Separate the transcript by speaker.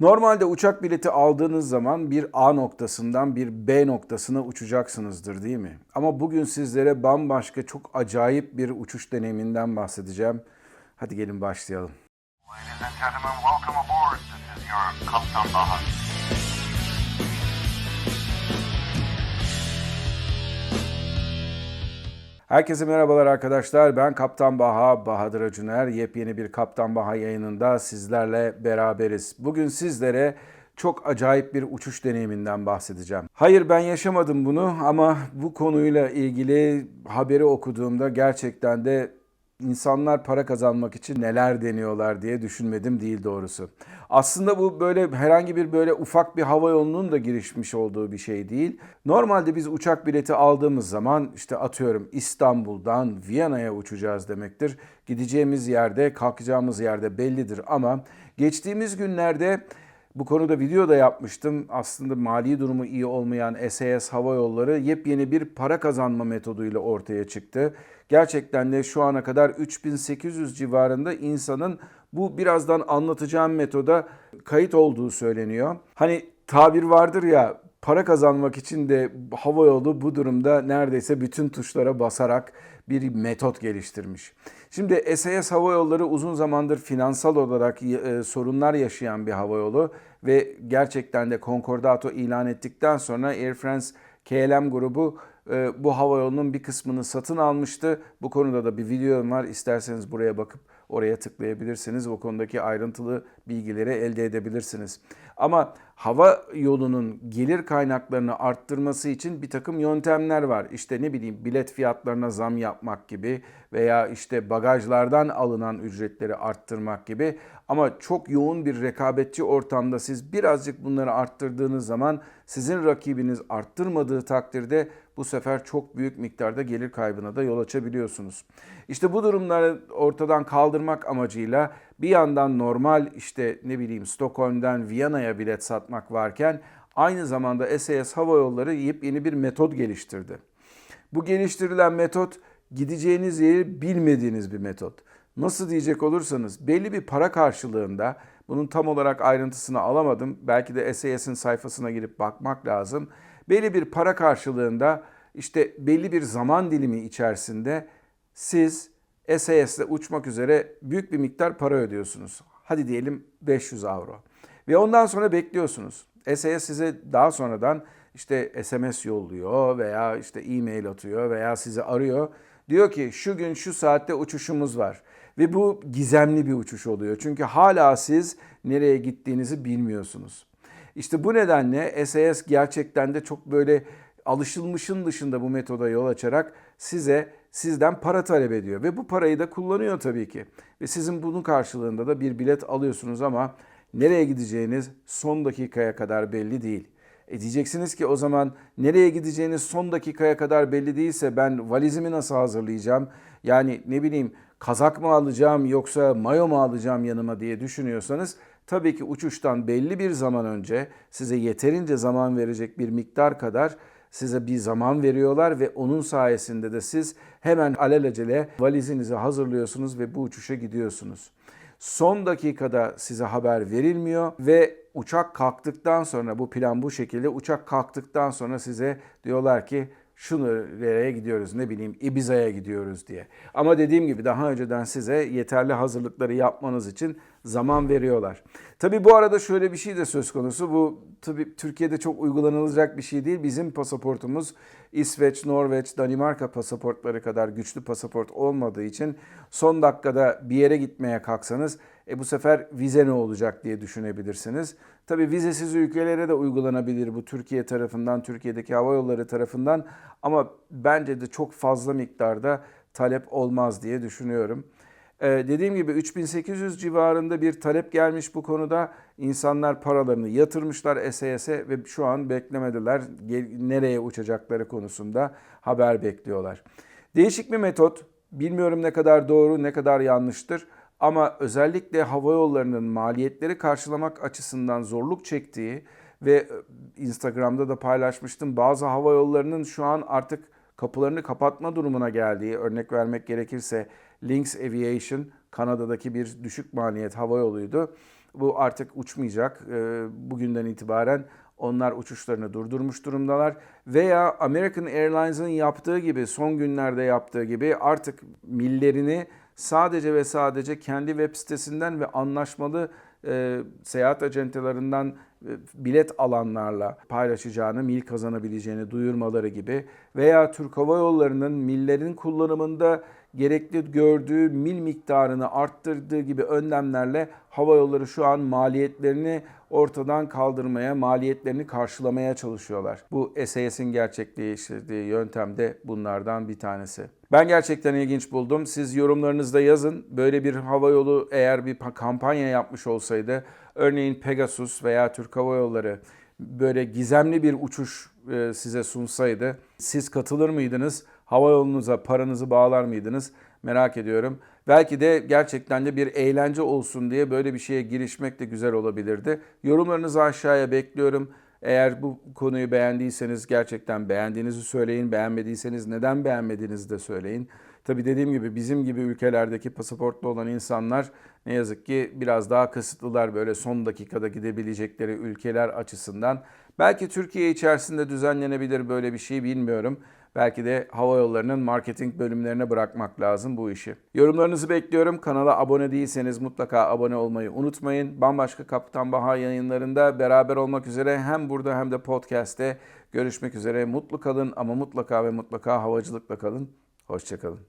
Speaker 1: Normalde uçak bileti aldığınız zaman bir A noktasından bir B noktasına uçacaksınızdır değil mi? Ama bugün sizlere bambaşka çok acayip bir uçuş deneyiminden bahsedeceğim. Hadi gelin başlayalım.
Speaker 2: Ladies and gentlemen, welcome aboard. This is your Kaptan Bahar.
Speaker 1: Herkese merhabalar arkadaşlar. Ben Kaptan Baha, Bahadır Acuner. Yepyeni bir Kaptan Baha yayınında sizlerle beraberiz. Bugün sizlere çok acayip bir uçuş deneyiminden bahsedeceğim. Hayır ben yaşamadım bunu ama bu konuyla ilgili haberi okuduğumda gerçekten de insanlar para kazanmak için neler deniyorlar diye düşünmedim değil doğrusu. Aslında bu böyle herhangi bir böyle ufak bir hava yolunun da girişmiş olduğu bir şey değil. Normalde biz uçak bileti aldığımız zaman işte atıyorum İstanbul'dan Viyana'ya uçacağız demektir. Gideceğimiz yerde, kalkacağımız yerde bellidir ama geçtiğimiz günlerde bu konuda video da yapmıştım. Aslında mali durumu iyi olmayan SAS Hava Yolları yepyeni bir para kazanma metoduyla ortaya çıktı. Gerçekten de şu ana kadar 3800 civarında insanın bu birazdan anlatacağım metoda kayıt olduğu söyleniyor. Hani tabir vardır ya para kazanmak için de hava yolu bu durumda neredeyse bütün tuşlara basarak bir metot geliştirmiş. Şimdi SAS Hava Yolları uzun zamandır finansal olarak e, sorunlar yaşayan bir hava yolu ve gerçekten de konkordato ilan ettikten sonra Air France KLM grubu e, bu hava yolunun bir kısmını satın almıştı. Bu konuda da bir videom var. İsterseniz buraya bakıp oraya tıklayabilirsiniz. O konudaki ayrıntılı bilgileri elde edebilirsiniz. Ama hava yolunun gelir kaynaklarını arttırması için bir takım yöntemler var. İşte ne bileyim bilet fiyatlarına zam yapmak gibi veya işte bagajlardan alınan ücretleri arttırmak gibi. Ama çok yoğun bir rekabetçi ortamda siz birazcık bunları arttırdığınız zaman sizin rakibiniz arttırmadığı takdirde bu sefer çok büyük miktarda gelir kaybına da yol açabiliyorsunuz. İşte bu durumları ortadan kaldırmak amacıyla bir yandan normal işte ne bileyim Stockholm'dan Viyana'ya bilet satmak varken aynı zamanda SAS Hava Yolları yepyeni bir metot geliştirdi. Bu geliştirilen metot gideceğiniz yeri bilmediğiniz bir metot. Nasıl diyecek olursanız belli bir para karşılığında bunun tam olarak ayrıntısını alamadım. Belki de SAS'in sayfasına girip bakmak lazım. Belli bir para karşılığında işte belli bir zaman dilimi içerisinde siz SAS'le uçmak üzere büyük bir miktar para ödüyorsunuz. Hadi diyelim 500 avro. Ve ondan sonra bekliyorsunuz. SAS size daha sonradan işte SMS yolluyor veya işte e-mail atıyor veya sizi arıyor. Diyor ki şu gün şu saatte uçuşumuz var. Ve bu gizemli bir uçuş oluyor. Çünkü hala siz nereye gittiğinizi bilmiyorsunuz. İşte bu nedenle SAS gerçekten de çok böyle alışılmışın dışında bu metoda yol açarak size sizden para talep ediyor ve bu parayı da kullanıyor tabii ki. Ve sizin bunun karşılığında da bir bilet alıyorsunuz ama nereye gideceğiniz son dakikaya kadar belli değil. E diyeceksiniz ki o zaman nereye gideceğiniz son dakikaya kadar belli değilse ben valizimi nasıl hazırlayacağım? Yani ne bileyim kazak mı alacağım yoksa mayo mu alacağım yanıma diye düşünüyorsanız tabii ki uçuştan belli bir zaman önce size yeterince zaman verecek bir miktar kadar size bir zaman veriyorlar ve onun sayesinde de siz hemen alelacele valizinizi hazırlıyorsunuz ve bu uçuşa gidiyorsunuz. Son dakikada size haber verilmiyor ve uçak kalktıktan sonra bu plan bu şekilde uçak kalktıktan sonra size diyorlar ki şunu nereye gidiyoruz ne bileyim Ibiza'ya gidiyoruz diye. Ama dediğim gibi daha önceden size yeterli hazırlıkları yapmanız için zaman veriyorlar. Tabi bu arada şöyle bir şey de söz konusu. Bu tabi Türkiye'de çok uygulanılacak bir şey değil. Bizim pasaportumuz İsveç, Norveç, Danimarka pasaportları kadar güçlü pasaport olmadığı için son dakikada bir yere gitmeye kalksanız e bu sefer vize ne olacak diye düşünebilirsiniz. Tabi vizesiz ülkelere de uygulanabilir bu Türkiye tarafından, Türkiye'deki hava yolları tarafından ama bence de çok fazla miktarda talep olmaz diye düşünüyorum. Ee, dediğim gibi 3800 civarında bir talep gelmiş bu konuda. İnsanlar paralarını yatırmışlar SAS'e ve şu an beklemediler. Nereye uçacakları konusunda haber bekliyorlar. Değişik bir metot. Bilmiyorum ne kadar doğru, ne kadar yanlıştır. Ama özellikle hava yollarının maliyetleri karşılamak açısından zorluk çektiği ve e, Instagram'da da paylaşmıştım. Bazı hava yollarının şu an artık kapılarını kapatma durumuna geldiği örnek vermek gerekirse Lynx Aviation Kanada'daki bir düşük maliyet hava yoluydu. Bu artık uçmayacak. Ee, Bugünden itibaren onlar uçuşlarını durdurmuş durumdalar. Veya American Airlines'ın yaptığı gibi, son günlerde yaptığı gibi artık millerini sadece ve sadece kendi web sitesinden ve anlaşmalı e, seyahat acentelerinden bilet alanlarla paylaşacağını, mil kazanabileceğini duyurmaları gibi veya Türk Hava Yolları'nın millerin kullanımında gerekli gördüğü mil miktarını arttırdığı gibi önlemlerle hava yolları şu an maliyetlerini ortadan kaldırmaya, maliyetlerini karşılamaya çalışıyorlar. Bu SAS'in gerçekleştirdiği yöntem de bunlardan bir tanesi. Ben gerçekten ilginç buldum. Siz yorumlarınızda yazın. Böyle bir hava yolu eğer bir pa- kampanya yapmış olsaydı, örneğin Pegasus veya Türk Hava Yolları böyle gizemli bir uçuş e, size sunsaydı, siz katılır mıydınız? Hava yolunuza paranızı bağlar mıydınız? Merak ediyorum. Belki de gerçekten de bir eğlence olsun diye böyle bir şeye girişmek de güzel olabilirdi. Yorumlarınızı aşağıya bekliyorum. Eğer bu konuyu beğendiyseniz gerçekten beğendiğinizi söyleyin. Beğenmediyseniz neden beğenmediğinizi de söyleyin. Tabii dediğim gibi bizim gibi ülkelerdeki pasaportlu olan insanlar ne yazık ki biraz daha kısıtlılar böyle son dakikada gidebilecekleri ülkeler açısından. Belki Türkiye içerisinde düzenlenebilir böyle bir şey bilmiyorum. Belki de hava yollarının marketing bölümlerine bırakmak lazım bu işi. Yorumlarınızı bekliyorum. Kanala abone değilseniz mutlaka abone olmayı unutmayın. Bambaşka Kaptan Baha yayınlarında beraber olmak üzere hem burada hem de podcast'te görüşmek üzere. Mutlu kalın ama mutlaka ve mutlaka havacılıkla kalın. Hoşçakalın.